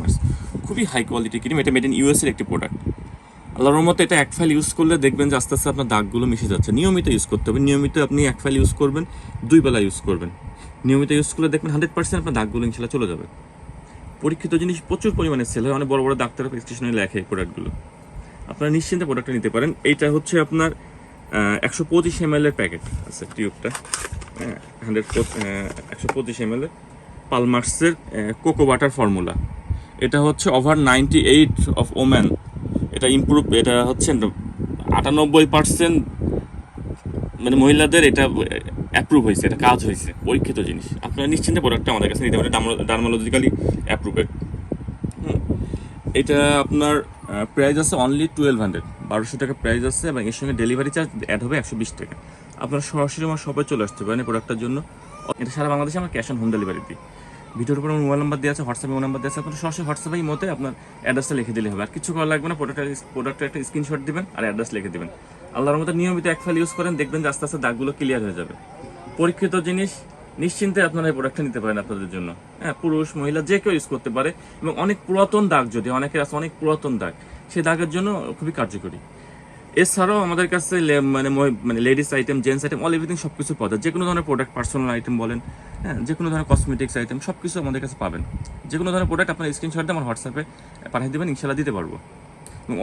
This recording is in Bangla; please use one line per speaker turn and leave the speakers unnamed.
মার্স খুবই হাই কোয়ালিটি ক্রিম এটা মেড ইন ইউএসের একটি প্রোডাক্ট আল্লাহর মতো এটা এক ফাইল ইউজ করলে দেখবেন যে আস্তে আস্তে আপনার দাগগুলো মিশে যাচ্ছে। নিয়মিত ইউজ করতে হবে। নিয়মিত আপনি এক ফাইল ইউজ করবেন, দুই বেলা ইউজ করবেন। নিয়মিত ইউজ করলে দেখবেন হান্ড্রেড পার্সেন্ট আপনার দাগগুলো ইনশাল্লাহ চলে যাবে। পরীক্ষিত জিনিস প্রচুর পরিমাণে সেল হয়। অনেক বড় বড় ডাক্তার প্রেসক্রিপশনে লেখে এই প্রোডাক্টগুলো আপনারা নিশ্চিন্তে প্রোডাক্টটা নিতে পারেন। এইটা হচ্ছে আপনার একশো পঁচিশ এম এর প্যাকেট আছে টিউবটা হান্ড্রেড একশো পঁচিশ এম এর। পালমার্সের কোকো বাটার ফর্মুলা এটা হচ্ছে over ninety eight of woman এটা ইমপ্রুভ এটা হচ্ছে আটানব্বই পার্সেন্ট মানে মহিলাদের এটা অ্যাপ্রুভ হয়েছে, এটা কাজ হয়েছে, পরীক্ষিত জিনিস। আপনারা নিশ্চিন্তে প্রোডাক্টটা আমাদের কাছে নিতে পারেন ডার্মালজিক্যালি অ্যাপ্রুভেড এটা আপনার প্রাইস আছে অনলি টুয়েলভ হান্ড্রেড বারোশো টাকা প্রাইস আছে এবং এর সঙ্গে ডেলিভারি চার্জ অ্যাড হবে একশো বিশ টাকা। আপনারা সরাসরি আমার শপে চলে আসতে পারেন এই প্রোডাক্টটার জন্য। এটা সারা বাংলাদেশে আমরা ক্যাশ অন হোম ডেলিভারি দিই। ভিডিওর উপর মোবাইল নাম্বার দেওয়া আছে হোয়াটসঅ্যাপে নাম্বার দেওয়া আছে, আপনার সরাসরি হোয়াটসঅ্যাপে মতে আপনার অ্যাড্রেসটা লিখে দিলে হবে। আর কিছু করা লাগবে না প্রোডাক্টের প্রোডাক্টের একটা স্ক্রিনশট দিবেন আর অ্যাড্রেস লিখে দিবেন। আল্লাহর মতো নিয়মিত এক ফাইল ইউজ করেন, দেখবেন যে আস্তে আস্তে দাগগুলো ক্লিয়ার হয়ে যাবে। পরীক্ষিত জিনিস, নিশ্চিন্তে আপনারা এই প্রোডাক্টটা নিতে পারেন আপনাদের জন্য। হ্যাঁ পুরুষ, মহিলা, যে কেউ ইউজ করতে পারে এবং অনেক পুরাতন দাগ যদি, অনেকের আছে অনেক পুরাতন দাগ, সেই দাগের জন্য খুবই কার্যকরী। এছাড়াও আমাদের কাছে মানে মানে ladies item gents item all everything সব কিছু পাওয়া যায়। যে কোনো ধরনের প্রোডাক্ট পার্সোনাল আইটেম বলেন হ্যাঁ যে কোনো ধরনের কসমেটিক্স আইটেম সব কিছু আমাদের কাছে পাবেন। যে কোনো ধরনের প্রোডাক্ট আপনার স্ক্রিনশট দিয়ে আমার হোয়াটসঅ্যাপে পাঠিয়ে দেবেন ইনশাল্লাহ দিতে পারব। এবং